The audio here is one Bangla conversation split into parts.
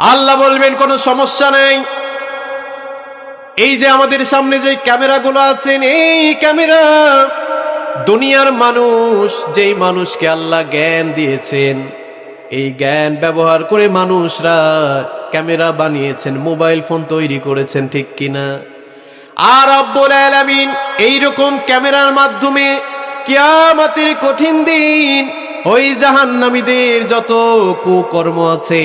আল্লাহ বলবেন, কোনো সমস্যা নেই। এই যে আমাদের সামনে যে ক্যামেরাগুলো আছেন, এই ক্যামেরা দুনিয়ার মানুষ, যেই মানুষকে আল্লাহ জ্ঞান দিয়েছেন, এই জ্ঞান ব্যবহার করে মানুষরা ক্যামেরা বানিয়েছেন, মোবাইল ফোন তৈরি করেছেন, ঠিক কিনা? আর আব্বুল আলামিন এইরকম ক্যামেরার মাধ্যমে কিয়ামতের কঠিন দিন, ওই জাহান্নামীদের যত কুকর্ম আছে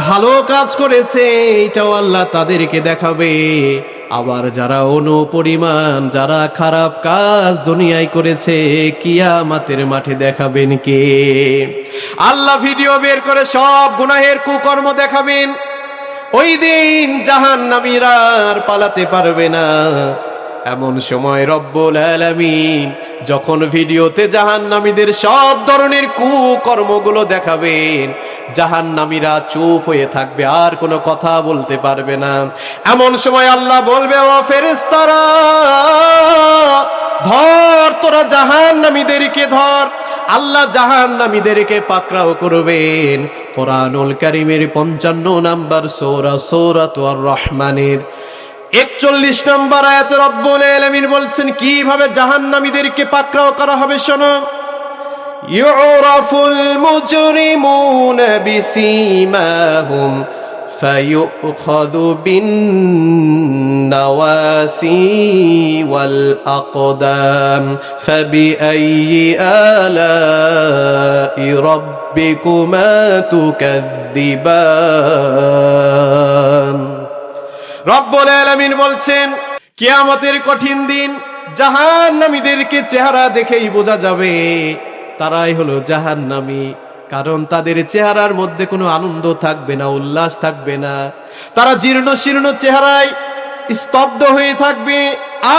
ভালো কাজ করেছে এটাও আল্লাহ তাদেরকে দেখাবে। আবার যারা অনুপরিমাণ, যারা খারাপ কাজ দুনিয়ায় করেছে, কিয়ামাতের মাঠে দেখাবেন কে? আল্লাহ ভিডিও বের করে সব গুনাহের কুকর্ম দেখাবেন। ওই দিন জাহান নামিরার পালাতে পারবে না। এমন সময় রব্বুল আলামিন যখন ভিডিওতে জাহান্নামীদের সব ধরনের কুকর্মগুলো দেখাবেন, জাহান্নামীরা চুপ হয়ে থাকবে, আর কোনো কথা বলতে পারবে না। এমন সময় আল্লাহ বলবে, ও ফেরেশতারা, ধর, তোরা জাহান্নামীদেরকে ধর। আল্লাহ জাহান্নামীদেরকে পাকড়াও করবেন। কোরআনুল কারিমের পঞ্চান্ন নাম্বার সৌরা সৌরাত রহমানের একচল্লিশ নম্বর আয়াত রব্বুল আলামিন বলছেন কিভাবে জাহান্নামীদেরকে পাকড়াও করা হবে শোনো ইউরাফুল মুজরিমুন বিসীমাহুম فيؤخذ بالنواسي والأقدام فبأي آلاء ربكما تكذبان রব্বুল আলামিন বলছেন, কিয়ামতের কঠিন দিন, জাহান্নামীদেরকে চেহারা দেখেই বোঝা যাবে তারাই হলো জাহান্নামী, কারণ তাদের চেহারার মধ্যে কোনো আনন্দ থাকবে না, উল্লাস থাকবে না। তারা জীর্ণ শীর্ণ চেহারায় স্তব্ধ হয়ে থাকবে,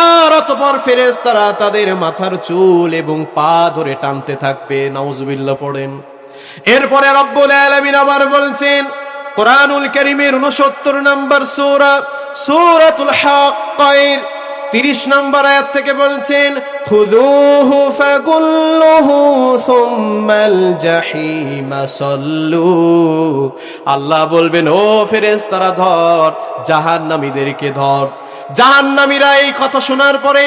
আর অতপর ফেরেস তারা তাদের মাথার চুল এবং পা ধরে টানতে থাকবে। নাউজুবিল্লাহ পড়েন। এরপরে রব্বুল আলামিন আবার বলছেন, কোরআনুল করিমের উনসত্তর নম্বর সূরা সূরাতুল হাক্কাইর 30 নম্বর আয়াত থেকে বলছেন খুদুহু ফাগুল্লুহু সুম্মাল জাহিমা সাল্লু। আল্লাহ বলবেন, ও ফেরেশতারা ধর, জাহান্নামীদেরকে ধর। জাহান্নামীরা এই কথা শোনার পরে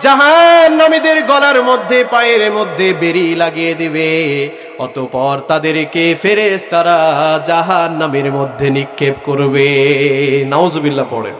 জাহান্নামীদের গলার মধ্যে, পায়ের মধ্যে বেরি লাগিয়ে দিবে। অতপর তাদেরকে ফেরেস তারা জাহান্নামের মধ্যে নিক্ষেপ করবে। নাউজুবিল্লাহ পড়ে।